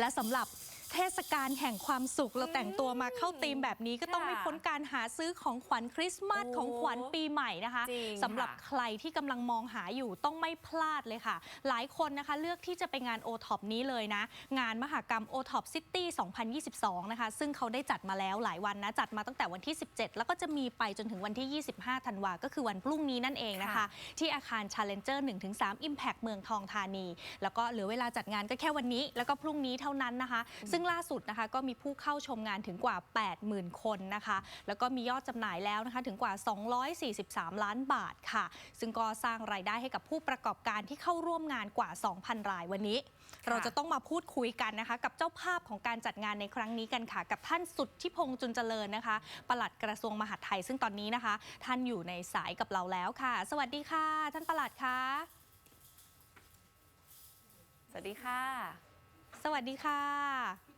และสำหรับ เทศกาลแห่งความสุขเราแต่งตัวมาเข้าธีมแบบนี้ก็ต้องค่ะไม่พ้นการหาซื้อของขวัญคริสต์มาสโอ้ของขวัญปีใหม่นะคะจริงสำหรับค่ะ ใครที่กำลังมองหาอยู่ต้องไม่พลาดเลยค่ะ หลายคนนะคะเลือกที่จะไปงาน o t o p นี้เลยนะ งานมหกรรม o t o p City 2022 นะคะ ซึ่งเขาได้จัดมาแล้วหลายวันนะ จัดมาตั้งแต่วันที่ 17 แล้วก็จะมีไปจนถึงวันที่ 25 ธันวา ก็คือวันพรุ่งนี้นั่นเองนะคะ ค่ะ ที่อาคาร Challenger 1-3 Impact เมืองทองธานี แล้วก็เหลือเวลาจัดงานก็แค่วันนี้ แล้วก็พรุ่งนี้เท่านั้นนะคะ ซึ่งล่าสุดนะคะก็มีผู้เข้าชมงานถึงกว่า 80,000 คนนะคะ แล้วก็มียอดจำหน่ายแล้วนะคะถึงกว่า 243 ล้านบาทค่ะ ซึ่งก็สร้างรายได้ให้กับผู้ประกอบการที่เข้าร่วมงานกว่า 2,000 รายวันนี้ เราจะต้องมาพูดคุยกันนะคะ กับเจ้าภาพของการจัดงานในครั้งนี้กันค่ะ กับท่านสุดที่พงษ์จุนเจริญนะคะปลัดกระทรวงมหาดไทย ซึ่งตอนนี้นะคะ ท่านอยู่ในสายกับเราแล้วค่ะ สวัสดีค่ะ ท่านปลัดคะสวัสดีค่ะ สวัสดีค่ะ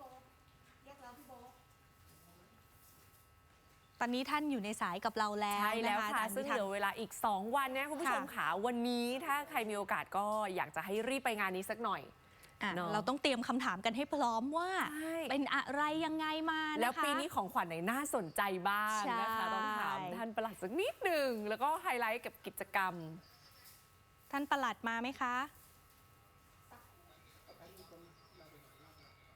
อนนี้ท่านอยู่ในสายกับเราแล้วใช่แล้วนค่ะอาจารย์ซึ่งพิทักษ์เหลือเวลาอีก 2 วันนะคุณผู้ชมค่ะค่ะวันนี้ถ้าใครมีโอกาสก็อยากจะให้รีบไปงานนี้สักหน่อยอะเนอะเราต้องเตรียมคำถามกันให้พร้อมว่าใช่เป็นอะไรยังไงมานะคะแล้วปีนี้ของขวัญไหนน่าสนใจบ้างนะคะใช่ต้องถามท่านประหลัดสักนิดหนึ่งแล้วก็ไฮไลท์กับกิจกรรม ท่านปลัดมาไหมคะ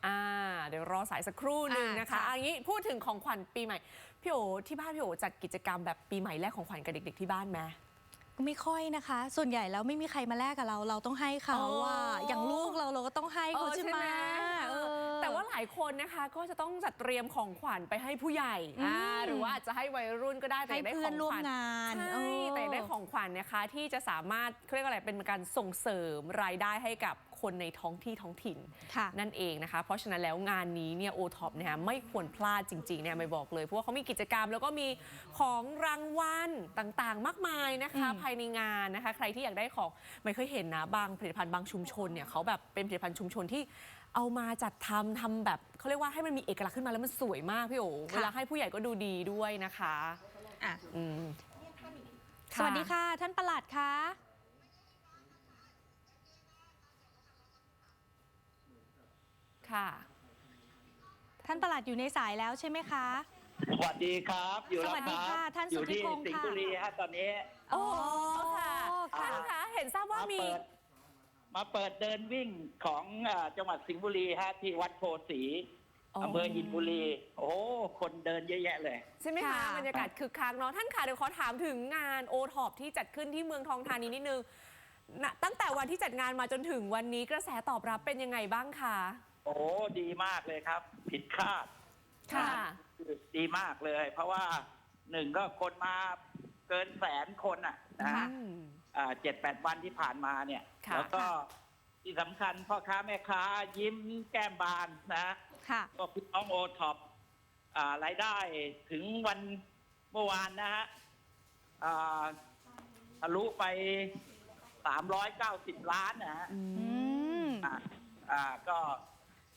อ่าเดี๋ยวรอสายสักครู่หนึ่งอ่านะคะค่ะอันนี้พูดถึงของขวัญปีใหม่ พี่โอที่บ้านพี่โอจัดกิจกรรมแบบปีใหม่แลกของขวัญกับเด็ก ๆ ที่บ้านไหม ไม่ค่อยนะคะ ส่วนใหญ่แล้วไม่มีใครมาแลกกับเรา เราต้องให้เขาอ๋อว่าอย่างลูกเราเราก็ต้องให้เขาใช่ไหมเอเอออ แต่ว่าหลายคนนะคะก็จะต้องจัดเตรียมของขวัญไปให้ผู้ใหญ่อืมอ่าหรือว่าอาจจะให้วัยรุ่นก็ได้แต่ให้ได้เพื่ขออนงร่วขมวัญ งานใช่เออ แต่ได้ของขวัญนะคะที่จะสามารถเขาเรียกว่าอะไรเป็นการส่งเสริมรายได้ให้กับ คนในท้องที่ท้องถิ่นค่ะนั่นเองนะคะ เพราะฉะนั้นแล้วงานนี้เนี่ยโอท็อปเนี่ยไม่ควรพลาดจริงๆเนี่ยไม่บอกเลย เพราะว่าเขามีกิจกรรมแล้วก็มีของรางวัลต่างๆ มากมายนะคะอืมภายในงานนะคะ ใครที่อยากได้ของไม่เคยเห็นนะบางผลิตภัณฑ์บางชุมชนเนี่ยเขาแบบเป็นผลิตภัณฑ์ชุมชนที่เอามาจัดทำทำแบบเขาเรียกว่าให้มันมีเอกลักษณ์ขึ้นมาแล้วมันสวยมากพี่โอเวลาให้ผู้ใหญ่ก็ดูดีด้วยนะคะอะอืมสวัสดีค่ะ ท่านปลัดคะ ค่ะ ท่านปลัดอยู่ในสายแล้วใช่ไหมคะ สวัสดีครับ อยู่แล้วสวัสดีคค่ะรับท่านอยู่ที่สุทธิพงษ์สิงห์ค่ะบุรีฮะตอนนี้ โอ้ค่ะค่ะ ท่านคะเห็นทราบว่ามี เปิดมาเปิดเดินวิ่งของเอ่อจังหวัดสิงห์บุรีฮะที่วัดโพสีอ๋ออ อำเภออินบุรี โอ้คนเดินเยอะแยะเลย ใช่ไหมคะค่ะ บรรยากาศคึกคักเนาะท่านคะเดี๋ยวขอถามถึงงานโอท็อปที่จัดขึ้นที่เมืองทองธานีนิดนึงนะตั้งแต่วันที่จัดงานมาจนถึงวันนี้กระแสตอบรับเป็นยังไงบ้างคะ โอ้ดีมากเลยครับ ผิดคาดค่ะ ดีมากเลย เพราะว่าหนึ่งก็คนมาเกินแสนคนอะนะค่ะฮะอืม เจ็ดแปดวันที่ผ่านมาเนี่ย ค่ะ แล้วก็ที่สำคัญพ่อค้าแม่ค้ายิ้มแก้มบานนะ ค่ะ ก็พี่น้องโอท็อปรายได้ถึงวันเมื่อวานนะฮะอ่าทะลุไป390ล้านนะฮะอือืม ม อ่าอ่าก็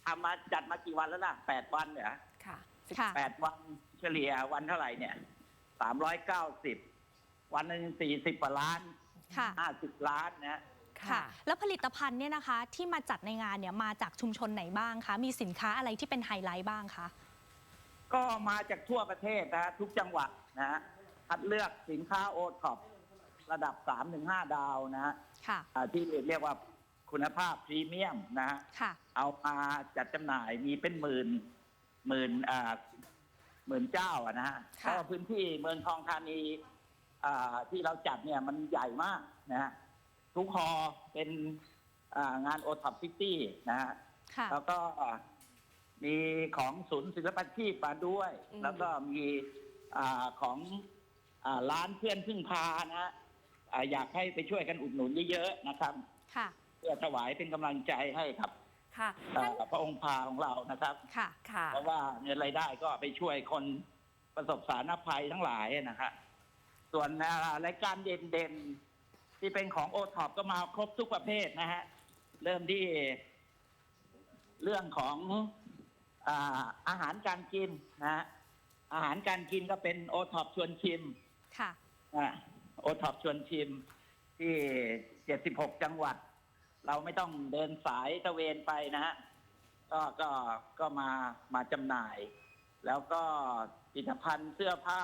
ทำมาจัดมากี่วันแล้วล่ะ8วันเนี่ยค่ะค่ะ8วันเฉลี่ยวันเท่าไหร่เนี่ย390วันหนึ่ง40กว่าล้านค่ะ50ล้านนะค่ะ แล้วผลิตภัณฑ์เนี่ยนะคะที่มาจัดในงานเนี่ยมาจากชุมชนไหนบ้างคะ มีสินค้าอะไรที่เป็นไฮไลท์บ้างคะ ก็มาจากทั่วประเทศนะฮะทุกจังหวัดนะฮะคัดเลือกสินค้าโอท็อประดับ3-5ดาวนะฮะค่ะ อ่าที่เรียกว่า คุณภาพพรีเมียมนะฮะค่ะ เอามาจัดจำหน่ายมีเป็นหมื่นหมื่นอ่าหมื่นเจ้าอะนะฮะเพค่ะ ราะว่าพื้นที่เมืองทองธานีอ่าที่เราจัดเนี่ยมันใหญ่มากนะฮะทุกฮอเป็นอ่างานโอท็อปซิตี้นะฮะ ค่ะ แล้วก็มีของศูนย์ศิลปาชีพมาด้วย อืม แล้วก็มีอาของอาร้านเพื่อนพึ่งพานะฮะอ่าอยากให้ไปช่วยกันอุดหนุนเยอะๆนะครับ ค่ะ เพื่อถวายเป็นกำลังใจให้กับค่ะอ่าท่านพระองค์พาของเรานะครับ ค่ะ ค่ะ เพราะว่าเงินรายได้ก็ไปช่วยคนประสบสาธารณภัยทั้งหลายนะฮะส่วนอ่ารายการเด่นๆ ที่เป็นของโอท็อปก็มาครบทุกประเภทนะฮะ เริ่มที่เรื่องของอาอาหารการกินนะฮะอาหารการกินก็เป็นโอท็อปชวนชิม ค่ะโอท็อปชวนชิมที่ 76 จังหวัด เราไม่ต้องเดินสายตะเวนไปนะฮะก็ก็ก็มามาจำหน่าย แล้วก็ผลิตภัณฑ์เสื้อผ้า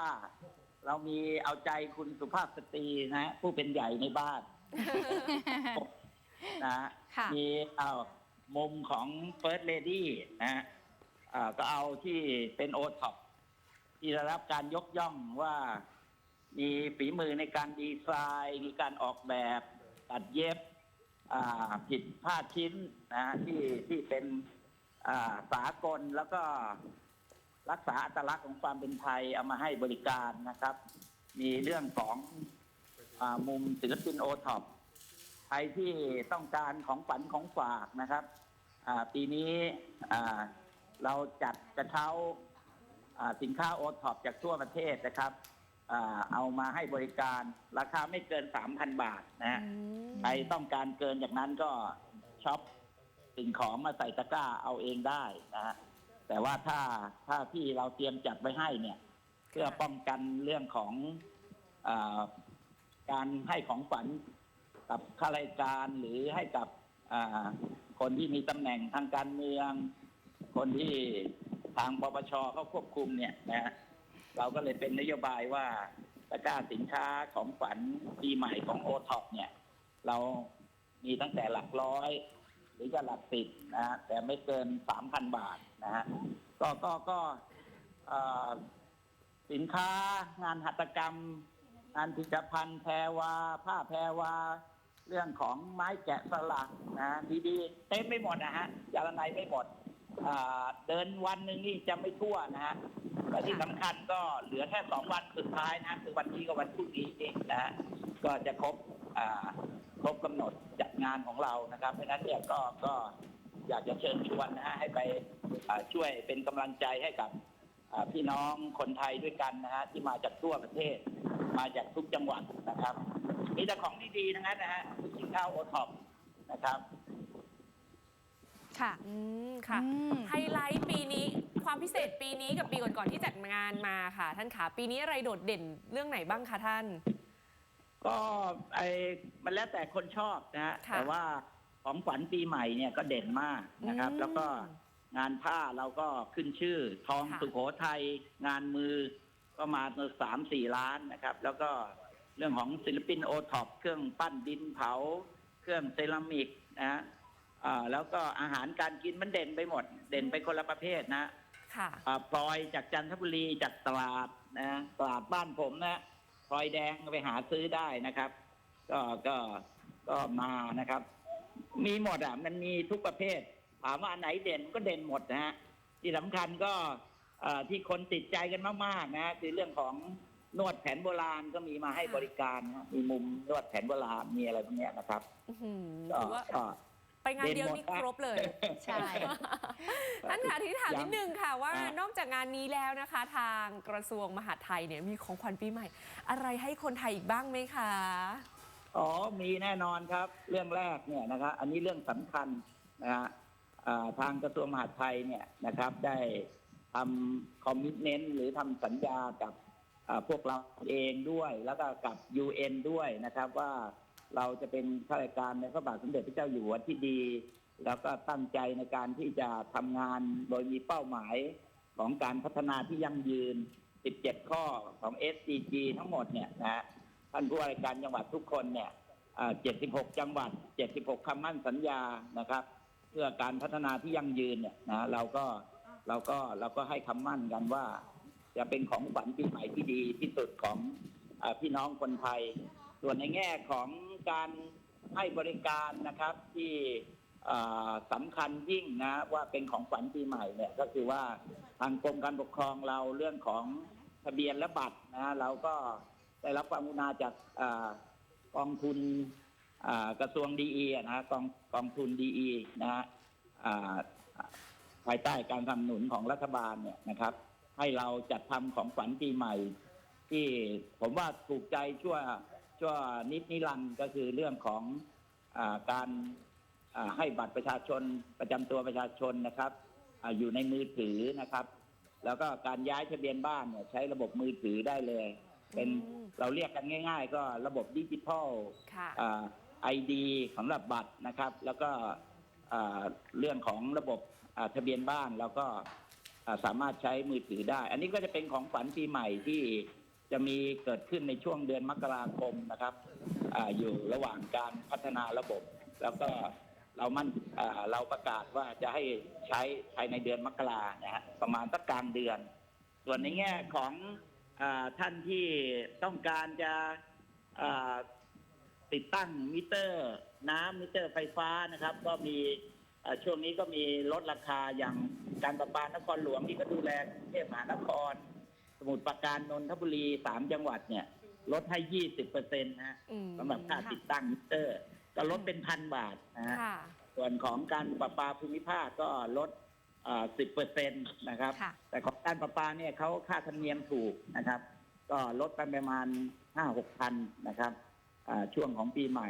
เรามีเอาใจคุณสุภาพสตรีนะฮะผู้เป็นใหญ่ในบ้าน นะฮะค่ะ มีเอามุมของ First Lady นะฮะอ่าก็เอาที่เป็นโอท็อปที่ได้รับการยกย่องว่า มีฝีมือในการดีไซน์ มีการออกแบบ ตัดเย็บอ่า ผิดผ้าชิ้นนะฮะที่ที่เป็นสากลแล้วก็รักษาอัตลักษณ์ของความเป็นไทยเอามาให้บริการนะครับ มีเรื่องของอมุมศิลปินโอท็อปใครที่ต้องการของฝันของฝากนะครับปีนี้เราจัดกระเช้าสินค้าโอท็อปจากทั่วประเทศนะครับ เอามาให้บริการ ราคาไม่เกิน3,000บาทนะฮะใครต้องการเกินจากนั้นก็ช็อปสิ่งของมาใส่ตะกร้าเอาเองได้นะฮะแต่ว่าถ้าถ้าที่เราเตรียมจัดไว้ให้เนี่ย เพื่อป้องกันเรื่องของอาการให้ของฝันกับข้าราชการหรือให้กับอ่าคนที่มีตำแหน่งทางการเมือง คนที่ทางปปชเขาควบคุมเนี่ยนะฮะ เราก็เลยเป็นนโยบายว่าตะกร้าสินค้าของฝันปีใหม่ของโอท็อปเนี่ย เรามีตั้งแต่หลักร้อย หรือจะหลักสิบนะฮะแต่ไม่เกินสามพันบาทนะฮะก็ก็ก็อ่อสินค้างานหัตถกรรม งานผลิตภัณฑ์แพรวา ผ้าแพรวา เรื่องของไม้แกะสลักนะดีๆเต็มไม่หมดนะฮะยาละไนไม่หมด เดินวันหนึ่งนี่จะไม่ทั่วนะฮะและที่สำคัญก็เหลือแค่สองวันสุดท้ายนะคือวันนี้กับวันพรุ่งนี้เองนะฮะก็จะครบครบกำหนดจัดงานของเรานะครับ เพราะนั้นเนี่ยก็ก็อยากจะเชิญชวนนะฮะให้ไปช่วยเป็นกำลังใจให้กับพี่น้องคนไทยด้วยกันนะฮะที่มาจากทั่วประเทศ มาจากทุกจังหวัดนะครับมีแต่ของดีๆทั้งนั้นนะฮะสินค้าโอท็อปนะครับ ค่ะ อืมค่ะ อืม ไฮไลท์ปีนี้ความพิเศษปีนี้กับปีก่อนๆที่จัดงานมาค่ะ ท่านขาปีนี้อะไรโดดเด่นเรื่องไหนบ้างคะท่าน ก็ไอมันแล้วแต่คนชอบนะฮะค่ะแต่ว่าของขวัญปีใหม่เนี่ยก็เด่นมากนะครับ อืมแล้วก็งานผ้าเราก็ขึ้นชื่อ ทองค่ะ สุโขทัยงานมือก็มาสามสี่ล้านนะครับ แล้วก็เรื่องของศิลปินโอท็อปเครื่องปั้นดินเผา เครื่องเซรามิกนะฮะ อ่าแล้วก็อาหารการกินมันเด่นไปหมด เด่นไปคนละประเภทนะค่ะ อ่าพลอยจากจันทบุรีจากตราดนะตราดบ้านผมนะพลอยแดงไปหาซื้อได้นะครับ ก็ก็ก็มานะครับ มีหมดอะ มันมีทุกประเภท ถามว่าอันไหนเด่นก็เด่นหมดนะฮะที่สำคัญก็เอ่อที่คนติดใจกันมากๆนะคือเรื่องของนวดแผนโบราณก็มีมาให้บริการนะมีมุมนวดแผนโบราณมีอะไรพวกเนี้ยนะครับ อื้อหือก็ถือว่าก็ ไปงานเดียวนี่เด่นหมดนะครบเลย ใช่ ท่านคะที่ถามนิดนึงค่ะว่าอะนอกจากงานนี้แล้วนะคะ ทางกระทรวงมหาดไทยเนี่ยมีของขวัญปีใหม่ อะไรให้คนไทยอีกบ้างไหมคะ อ๋อ มีแน่นอนครับ เรื่องแรกเนี่ยนะครับอันนี้เรื่องสำคัญนะฮะอ่าทางกระทรวงมหาดไทยเนี่ยนะครับได้ทำคอมมิชเมนต์หรือทำสัญญากับอ่าพวกเราเองด้วย แล้วก็กับ UN ด้วยนะครับว่า เราจะเป็นข้าราชการในพระบาทสมเด็จพระเจ้าอยู่หัวที่ดี แล้วก็ตั้งใจในการที่จะทำงานโดยมีเป้าหมายของการพัฒนาที่ยั่งยืน 17 ข้อของ SDG ทั้งหมดเนี่ยนะฮะท่านผู้ว่าราชการจังหวัดทุกคนเนี่ย76 จังหวัด 76คำมั่นสัญญานะครับ เพื่อการพัฒนาที่ยั่งยืนเนี่ยนะเราก็เราก็เราก็ให้คำมั่นกันว่า จะเป็นของขวัญปีใหม่ที่ดีที่สุดของอพี่น้องคนไทย ส่วนในแง่ของ การให้บริการนะครับที่สำคัญยิ่งนะว่าเป็นของขวัญปีใหม่เนี่ยก็คือว่าทางกรมการปกครองเราเรื่องของทะเบียนและบัตรนะเราก็ได้รับความกรุณาจากอกองทุนกระทรวงดีนะฮะกองกองทุนดีนะฮะภายใต้การสนับสนุนของรัฐบาลเนี่ยนะครับ ให้เราจัดทำของขวัญปีใหม่ ที่ผมว่าถูกใจชั่ว ชั่วนิดนิรันดร์ก็คือเรื่องของอาการอ่าให้บัตรประชาชนประจำตัวประชาชนนะครับอาอยู่ในมือถือนะครับ แล้วก็การย้ายทะเบียนบ้านเนี่ยใช้ระบบมือถือได้เลย เป็นอืม เราเรียกกันง่าย ๆ ก็ระบบดิจิทัล ค่ะ ไอดีสำหรับบัตรนะครับ แล้วก็อ่าเรื่องของระบบอ่าทะเบียนบ้านแล้วก็อ่าสามารถใช้มือถือได้ อันนี้ก็จะเป็นของฝันปีใหม่ที่ จะมีเกิดขึ้นในช่วงเดือนมกราคมนะครับออยู่ระหว่างการพัฒนาระบบ แล้วก็เรามั่นเราประกาศว่าจะให้ใช้ภายในเดือนมกรานะฮะประมาณสักกลางเดือน ส่วนในแง่ของอท่านที่ต้องการจะติดตั้งมิเตอร์ น้ำมิเตอร์ไฟฟ้านะครับ ก็มีช่วงนี้ก็มีลดราคาอย่างการประปานครหลวงที่ก็ดูแลกรุงเทพมหานคร สมุทรปราการนนทบุรีสามจังหวัดเนี่ย ลดให้ยี่สิบเปอร์เซ็นต์นะฮะอืมสำหรับค่าติดตั้งมิเตอร์ ก็ลดเป็นพันบาทนะฮะค่ะ ส่วนของการประปาภูมิภาคก็ลดสิบเปอร์เซ็นต์นะครับ ค่ะ แต่ของการประปาเนี่ยเขาค่าธรรมเนียมถูกนะครับ ก็ลดไปประมาณห้าหกพันนะครับอ่าช่วงของปีใหม่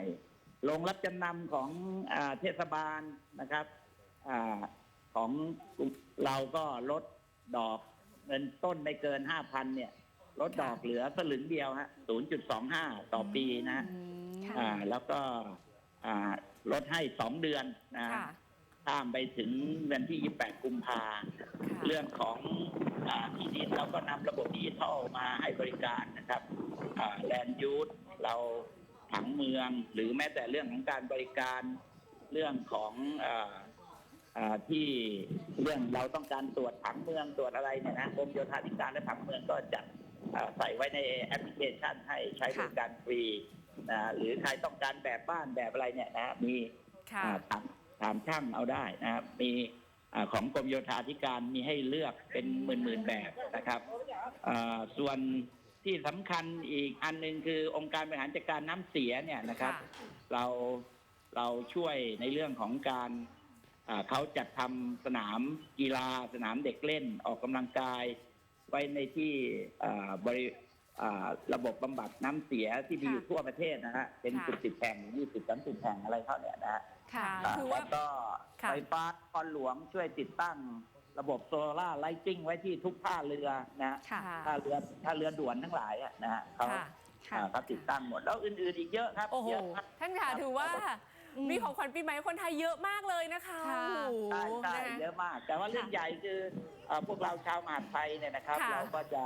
โรงรับจำนำของอาเทศบาลนะครับอาของเราก็ลดดอก เงินต้นไม่เกินห้าพันเนี่ยลดดอกเหลือสลึงเดียวฮะศูนย์จุดสองห้าต่อปีนะฮะอืมค่ะ อ่า แล้วก็อ่าลดให้สองเดือนนะค่ะ ข้ามไปถึงวันที่28กุมภาเรื่องของอาที่ดินเราก็นำระบบดิจิทัลมาให้บริการนะครับแลนยูทเราผังเมืองหรือแม้แต่เรื่องของการบริการเรื่องของอาอ่า ที่เรื่องเราต้องการตรวจผังเมืองตรวจอะไรเนี่ยนะกรมโยธาธิการและผังเมืองก็จัดอ่าใส่ไว้ในแอปพลิเคชันให้ใช้บริการฟรีนะหรือใครต้องการแบบบ้านแบบอะไรเนี่ยนะมีค่ะอ่าถามถามช่างเอาได้นะครับมีอ่าของกรมโยธาธิการมีให้เลือกเป็นหมื่นหมื่นๆแบบนะครับอ่าส่วนที่สำคัญอีกอันหนึ่งคือองค์การบริหารจัดการน้ำเสียเนี่ยนะครับค่ะเราเราช่วยในเรื่องของการอ่า เขาจัดทำสนามกีฬาสนามเด็กเล่นออกกำลังกาย ไว้ในที่อ่าบริอ่าระบบบำบัดน้ำเสียที่มีอยู่ทั่วประเทศนะฮะเป็นค่ะสิบสิบแห่งยี่สิบสามสิบแห่งอะไรเขาเนี่ยนะฮะค่ะอ่าคือว่าแล้วก็ค่ะไฟฟ้านครหลวงช่วยติดตั้งระบบโซล่าร์ไลติ้งไว้ที่ทุกท่าเรือนะฮะค่ะท่าเรือท่าเรือด่วนทั้งหลายอะนะฮะเขาค่ะค่ะอ่าเขาติดตั้งหมดแล้วอื่นๆอีกเยอะครับโอ้โหเยอะครับท่านค่ะถือว่าอื มมีของขวัญปีใหม่ให้คนไทยเยอะมากเลยนะคะค่ะ โอ้โหใช่ใช่นะเยอะมาก แต่ว่าเรื่องใหญ่คือเอ่อพวกเราชาวมหาดไทยเนี่ยนะครับ ค่ะ เราก็จะ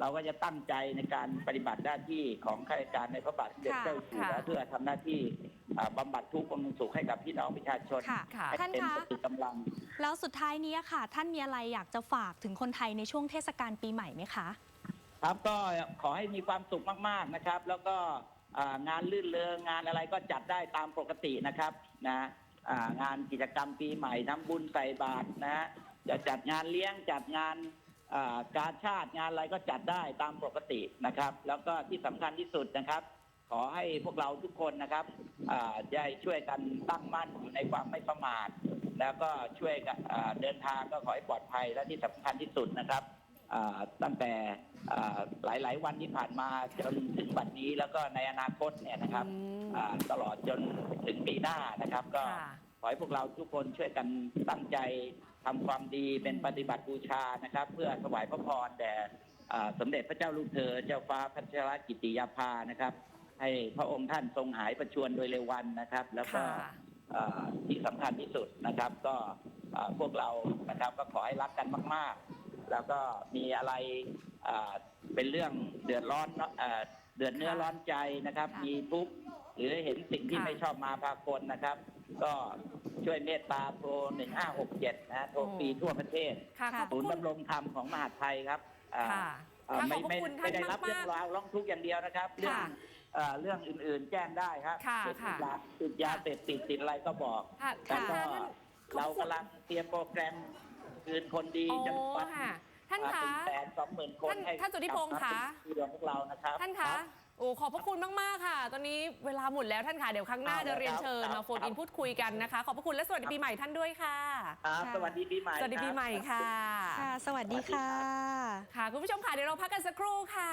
เราก็จะตั้งใจในการปฏิบัติหน้าที่ของข้าราชการในพระบาทสมเด็จค่ะเจ้าอยู่หัวค่ะ เพื่อทำหน้าที่อ่าบำบัดทุกข์บำรุงสุขให้กับพี่น้องประชาชนค่ะ ค่ะ ให้ท่านเป็นคะ สติกำลัง แล้วสุดท้ายนี้ค่ะ ท่านมีอะไรอยากจะฝากถึงคนไทยในช่วงเทศกาลปีใหม่ไหมคะ ครับก็ขอให้มีความสุขมาก ๆ นะครับ แล้วก็อ่า งานลื่นเริงงานอะไรก็จัดได้ตามปกตินะครับนะงานกิจกรรมปีใหม่น้ำบุญใส่บาตรนะฮะจะจัดงานเลี้ยงจัดงานการชาติงานอะไรก็จัดได้ตามปกตินะครับ แล้วก็ที่สำคัญที่สุดนะครับ ขอให้พวกเราทุกคนนะครับอ่าได้ช่วยกันตั้งมั่นอยู่ในความไม่ประมาทแล้วก็ช่วยกันเดินทางก็ขอให้ปลอดภัยและที่สำคัญที่สุดนะครับ ตั้งแต่อ่าหลาย ๆ วันที่ผ่านมาจนถึงบัดนี้แล้วก็ในอนาคตเนี่ยนะครับอืมอ่าตลอดจนถึงปีหน้านะครับ ก็ค่ะขอให้พวกเราทุกคนช่วยกันตั้งใจทำความดีเป็นปฏิบัติบูชานะครับ เพื่อถวายพระพรแด่อ่าสมเด็จพระเจ้าลูกเธอ เจ้าฟ้าพัชรกิติยาภานะครับ ให้พระองค์ท่านทรงหายประชวรโดยเร็ววันนะครับ แล้วก็ค่ะอ่าที่สำคัญที่สุดนะครับ ก็อ่าพวกเรานะครับก็ขอให้รักกันมาก ๆ แล้วก็มีอะไรอ่าเป็นเรื่องเดือดร้อนเนอะอ่าเดือดเนื้อค่ะร้อนใจนะครับค่ะมีทุกข์หรือเห็นสิ่งที่ค่ะไม่ชอบมาพากลนะครับ ก็ช่วยเมตตาโทร 1567 นะฮะโทรฟรีทั่วประเทศค่ะขอบพศูระนย์คุณดำรงธรรมของมหาดไทยครับอ่าค่ะอ่าค่ะไม่ขอบพระไม่คุณท่านไม่ได้รับมากๆเรื่องราวร้องทุกข์อย่างเดียวนะครับ เรื่องค่ะเอ่อเรื่องอื่นๆแจ้งได้ครับค่ะติดค่ะยาติดยาเสพติดติดอะไรก็บอกค่ะแล้วก็ท่านเรากำลังเตรียมโปรแกรม คืนคนดีโอ้จำนวนค่ะ ท่านอ่คะเป็นแสนสองหมื่นคนท่านให้ท่านสุทธิพงษ์คะที่ของพวกเรานะครับ ท่านคะโอ้ขอบพระคุณมากๆค่ะ ตอนนี้เวลาหมดแล้วท่านค่ะ เดี๋ยวครั้งหน้าเอาจะเรียนครับเชิญครับมาโฟนอินพูดคุยกันนะคะ ขอบพระคุณและสวัสดีปีใหม่ท่านด้วยค่ะครับค่ะสวัสดีปีใหม่ สวัสดีปีใหม่ค่ะค่ะ สวัสดีค่ะ ค่ะคุณผู้ชมค่ะเดี๋ยวเราพักกันสักครู่ค่ะ